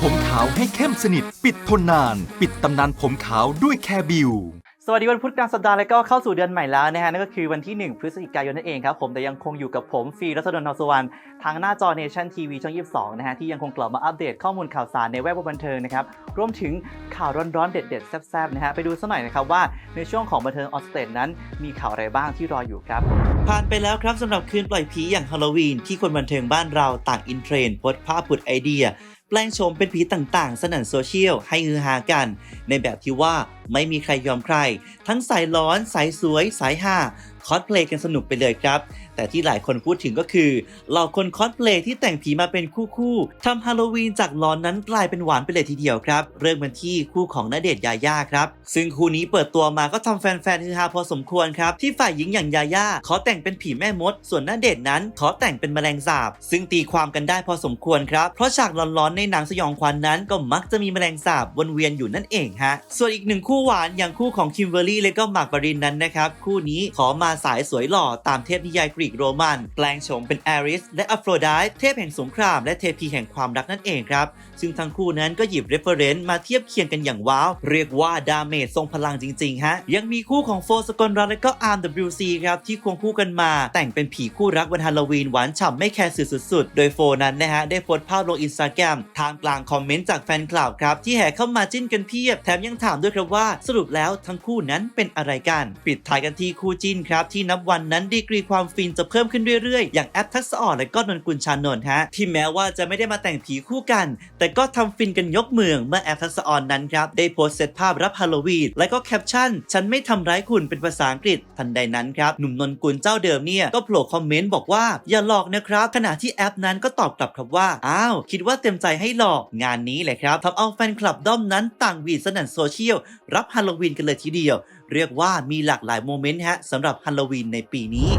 ผมขาวให้เข้มสนิท ปิดทนนาน ปิดตำนานผมขาวด้วยแคบิวสวัสดีวันพุธกลางสัปดาห์แล้วก็เข้าสู่เดือนใหม่แล้วนะฮะนั่นก็คือวันที่ 1 พฤศจิกายนนั่นเองครับผมแต่ยังคงอยู่กับผมฟรีรัศดลนอสวรรณทางหน้าจอเนชั่นทีวีช่อง 22 นะฮะที่ยังคงกลับมาอัปเดตข้อมูลข่าวสารในแวดวงบันเทิงนะครับรวมถึงข่าวร้อนๆ เด็ดๆ แซ่บๆ นะฮะไปดูสักหน่อยนะครับว่าในช่วงของบันเทิงออสเตรนั้นมีข่าวอะไรบ้างที่รออยู่ครับผ่านไปแล้วครับสำหรับคืนปล่อยผีอย่างฮาโลวีนที่คนบันเทิงบ้านเราต่างอินเทรนด์โพสต์ภาพผุดไอเดีย แปลงโฉมเป็นผีต่างๆ สนั่นโซเชียลให้ฮือฮากัน ในแบบที่ว่าไม่มีใครยอมใคร ทั้งสายร้อน สายสวย สายฮาคอสเพลย์กันสนุกไปเลยครับ แต่ที่หลายคนพูดถึงก็คือเหล่าคนคอสเพลย์ที่แต่งผีมาเป็นคู่ๆทำฮาโลวีนจากร้อนนั้นกลายเป็นหวานไปเลยทีเดียวครับ เริ่องมันที่คู่ของณเดชน์ยาย่าครับ ซึ่งคู่นี้เปิดตัวมาก็ทำแฟนๆฮือฮาพอสมควรครับ ที่ฝ่ายหญิงอย่างยาย่าขอแต่งเป็นผีแม่มด ส่วนณเดชน์นั้นขอแต่งเป็นแมลงสาบ ซึ่งตีความกันได้พอสมควรครับ เพราะฉากร้อนๆในหนังสยองขวัญนนั้นก็มักจะมีแมลงสาบวนเวียนอยู่นั่นเองฮะ ส่วนอีกหนึ่งคู่คู่หวานอย่างคู่ของคิมเบอร์รี่และก็หมากปรินนั้นนะครับ คู่นี้ขอมาสายสวยหล่อตามเทพนิยายกรีกโรมัน แปลงโฉมเป็นแอริสและอโฟโรไดต์เทพแห่งสงครามและเทพีแห่งความรักนั่นเองครับ ซึ่งทั้งคู่นั้นก็หยิบเรฟเฟอรนซ์มาเทียบเคียงกันอย่างว้าว เรียกว่าดาเมจทรงพลังจริงๆฮะยังมีคู่ของโฟสกลรัตน์และก็อาร์ม WC ครับที่ควงคู่กันมา แต่งเป็นผีคู่รักวันฮาโลวีนหวานฉ่ำไม่แคร์สื่อสุดๆ โดยโฟนั้นนะฮะได้โพสต์ภาพลงอินสตาแกรมทางกลางคอมเมนต์จากแฟนคลับครับที่แห่เข้ามาจิ้นกันเพียบแถมยังถามด้วยครับว่าสรุปแล้วทั้งคู่นั้นเป็นอะไรกัน ปิดท้ายกันที่คู่จิ้นครับที่นับวันนั้นดีกรีความฟินจะเพิ่มขึ้นเรื่อยๆ อย่างแอปทักษอ่อนและก็นนกุลชานนท์ฮะที่แม้ว่าจะไม่ได้มาแต่งผีคู่กัน แต่ก็ทำฟินกันยกเมือง เมื่อแอปทักษอ่อนนั้นครับได้โพสต์เซตภาพรับฮาโลวีนและก็แคปชั่น ฉันไม่ทำร้ายคุณเป็นภาษาอังกฤษทันใดนั้นครับหนุ่มนนกุลเจ้าเดิมเนี่ยก็โผล่คอมเมนต์บอกว่าอย่าหลอกนะครับขณะที่แอปนั้นก็ตอบกลับครับว่าอ้าวคิดว่าเต็มใจให้หลอกงานนี้แหละครับทำเอาแฟนคลับด้อมนั้นต่างวีดสนั่นโซเชียลรับฮาโลวีนกันเลยทีเดียว เรียกว่ามีหลากหลายโมเมนต์ฮะสำหรับฮาโลวีนในปีนี้